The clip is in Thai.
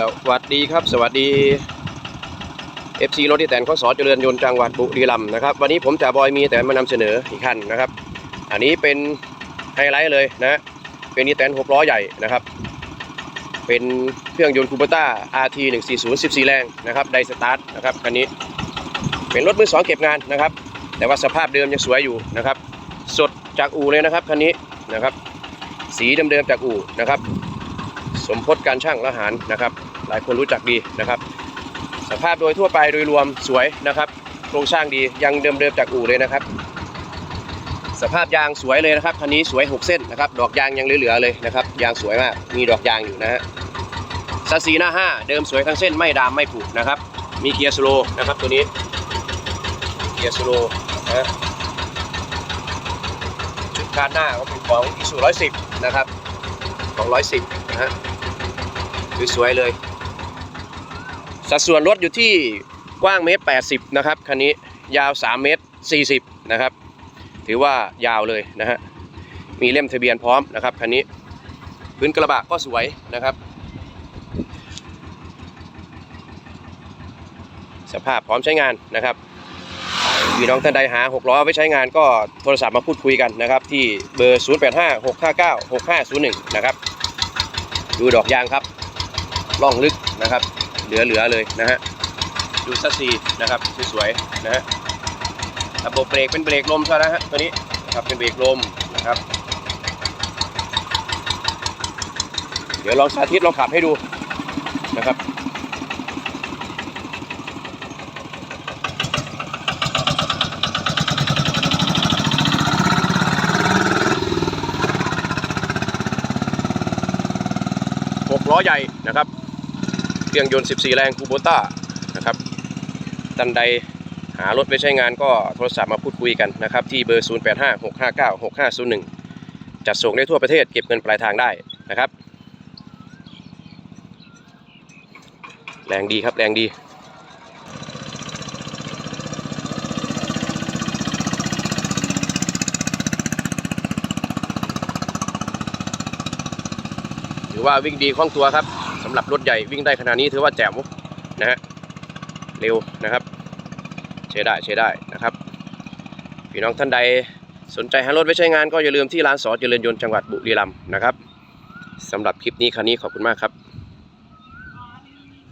สวัสดีครับ สวัสดี FC รถที่แต่นข้อสอเจริญยนต์จังหวัดบุรีรัมย์นะครับ วันนี้ผมจ่าบอยมีแต่มานำเสนออีกคันนะครับ อันนี้เป็นไฮไลท์เลยนะ เป็นนีแตน6ล้อใหญ่นะครับ เป็นเครื่องยนต์คูเปอร์ต้า RT 140 14 แรงนะครับไดสตาร์ทนะครับคันนี้ เป็นรถมือสองเก็บงานนะครับ แต่ว่าสภาพเดิมยังสวยอยู่นะครับ สดจากอู่เลยนะครับคันนี้นะครับ สีเดิมๆจากอู่นะครับสมพศการช่างละหารนะครับ หลายคนรู้จักดีนะครับ สภาพโดยทั่วไปโดยรวมสวยนะครับ โครงสร้างดียังเดิมๆจากอู่เลยนะครับ สภาพยางสวยเลยนะครับคันนี้สวย 6 เส้นนะครับ ดอกยางยังเหลือๆเลยนะครับ ยางสวยมาก มีดอกยางอยู่นะฮะซัสซีหน้า 5 เดิมสวยทั้งเส้นไม่ดามไม่ผุนะครับ มีเกียร์สโลนะครับตัวนี้ เกียร์สโลนะฮะชุดคาดหน้าก็เป็นของอิสุ110นะครับของ110นะฮะสวยๆเลย สัดส่วนรถอยู่ที่กว้างเมตร80 นะครับคันนี้ยาว 3 เมตร 40 นะครับ ถือว่ายาวเลยนะฮะ มีเล่มทะเบียนพร้อมนะครับคันนี้ พื้นกระบะก็สวยนะครับ สภาพพร้อมใช้งานนะครับพี่น้องท่านใดหา 6 ล้อไว้ใช้งานก็โทรศัพท์มาพูดคุยกันนะครับ ที่เบอร์ 085 659 6501 นะครับ ดูดอกยางครับล่องลึกนะครับ เหลือๆเลยนะฮะดูซัสซีนะครับสวยๆนะฮะระบบเบรกเป็นเบรกลมใช่ไหมฮะตัวนี้นะครับเป็นเบรกลมนะครับ เดี๋ยวลองสาธิตลองขับให้ดูนะครับหกล้อใหญ่นะครับ เครื่องยนต์ 14 แรงคูโบต้านะครับท่านใดหารถไปใช้งานก็โทรศัพท์มาพูดคุยกันนะครับ ที่เบอร์ 085 659 6501 จัดส่งได้ทั่วประเทศเก็บเงินปลายทางได้นะครับ แรงดีครับแรงดีถือว่าวิ่งดีคล่องตัวครับ สำหรับรถใหญ่วิ่งได้ขนาดนี้ถือว่าแจ๋วนะฮะเร็วนะครับใช้ได้ใช้ได้นะครับพี่น้องท่านใดสนใจหารถไว้ใช้งานก็อย่าลืมที่ร้านสอเจริญยนต์จังหวัดบุรีรัมย์นะครับสำหรับคลิปนี้คันนี้ขอบคุณมากครับ